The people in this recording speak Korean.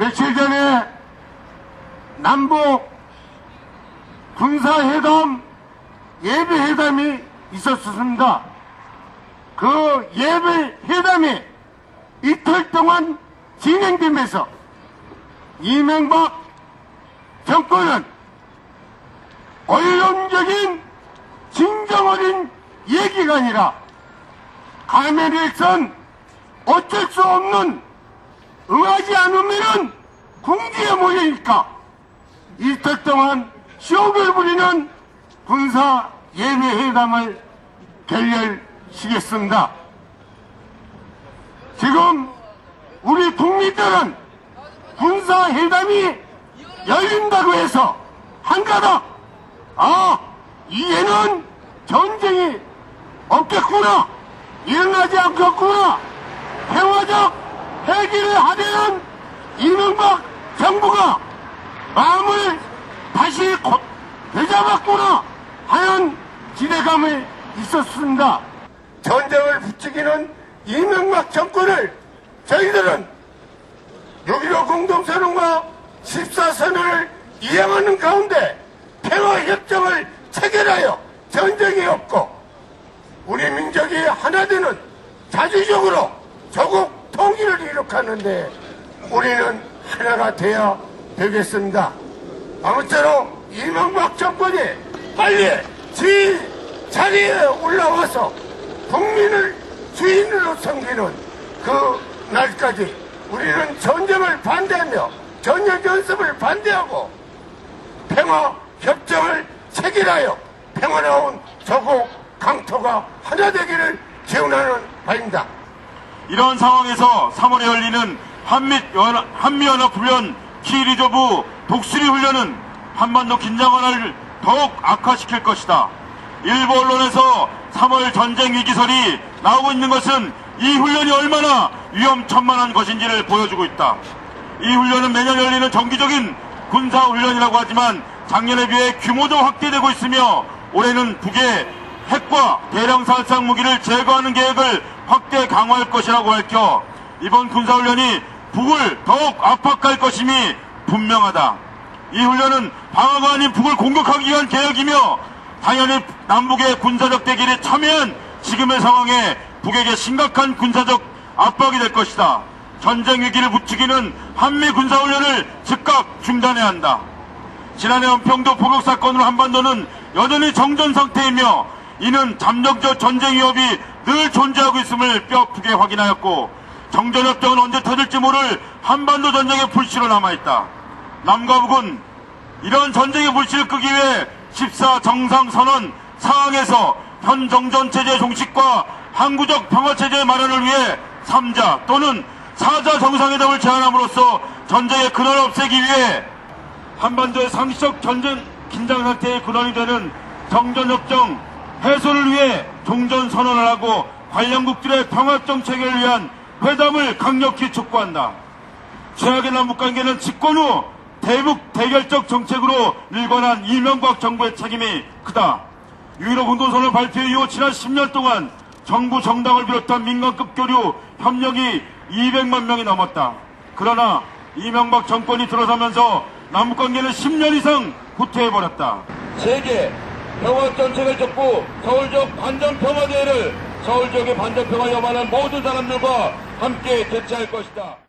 며칠 전에 남북 군사회담 예비회담이 있었습니다. 그 예비회담이 이틀 동안 진행되면서 이명박 정권은 언론적인 진정 어린 얘기가 아니라 가면에선 어쩔 수 없는 응하지 않으면 은 궁지에 모이니까? 이틀 동안 쇼를 부리는 군사 예비회담을 결렬시켰습니다. 지금 우리 국민들은 군사회담이 열린다고 해서 한가닥 아 이제는 전쟁이 없겠구나! 일어나지 않겠구나! 평화적 해결을 하려는 이명박 정부가 마음을 다시 곧 되잡았구나 하는 기대감이 있었습니다. 전쟁을 부추기는 이명박 정권을 저희들은 6.15 공동선언과 14선언을 이행하는 가운데 평화협정을 체결하여 전쟁이 없고 우리 민족이 하나 되는 자주적으로 조국 통일을 이룩하는데 우리는 하나가 되어야 되겠습니다. 아무쪼록 이명박 정권이 빨리 지 자리에 올라와서 국민을 주인으로 섬기는 그 날까지 우리는 전쟁을 반대하며 전역 연습을 반대하고 평화 협정을 체결하여 평화로운 조국 강토가 하나 되기를 기원하는 바입니다. 이런 상황에서 3월에 열리는 한미연합, 한미연합훈련 키리조부 독수리 훈련은 한반도 긴장관을 더욱 악화시킬 것이다. 일부 언론에서 3월 전쟁 위기설이 나오고 있는 것은 이 훈련이 얼마나 위험천만한 것인지를 보여주고 있다. 이 훈련은 매년 열리는 정기적인 군사훈련이라고 하지만 작년에 비해 규모도 확대되고 있으며 올해는 북의 핵과 대량 살상 무기를 제거하는 계획을 확대 강화할 것이라고 밝혀 이번 군사훈련이 북을 더욱 압박할 것임이 분명하다. 이 훈련은 방어가 아닌 북을 공격하기 위한 계획이며 당연히 남북의 군사적 대결에 참여한 지금의 상황에 북에게 심각한 군사적 압박이 될 것이다. 전쟁 위기를 부추기는 한미 군사훈련을 즉각 중단해야 한다. 지난해 연평도 포격 사건으로 한반도는 여전히 정전 상태이며 이는 잠정적 전쟁 위협이 늘 존재하고 있음을 뼈아프게 확인하였고 정전협정은 언제 터질지 모를 한반도 전쟁의 불씨로 남아있다. 남과 북은 이런 전쟁의 불씨를 끄기 위해 14 정상선언 사항에서 현 정전체제 종식과 항구적 평화체제 마련을 위해 3자 또는 4자 정상회담을 제안함으로써 전쟁의 근원을 없애기 위해 한반도의 상시적 전쟁 긴장 상태의 근원이 되는 정전협정 해소를 위해 종전 선언을 하고 관련국들의 평화 정책을 위한 회담을 강력히 촉구한다. 최악의 남북 관계는 집권 후 대북 대결적 정책으로 일관한 이명박 정부의 책임이 크다. 유일호 공동선언 발표 이후 지난 10년 동안 정부 정당을 비롯한 민간급 교류 협력이 200만 명이 넘었다. 그러나 이명박 정권이 들어서면서 남북관계는 10년 이상 후퇴해버렸다. 세계 평화정책을 접고 서울적 반전평화대회를 서울적의 반전평화 염원한 모든 사람들과 함께 개최할 것이다.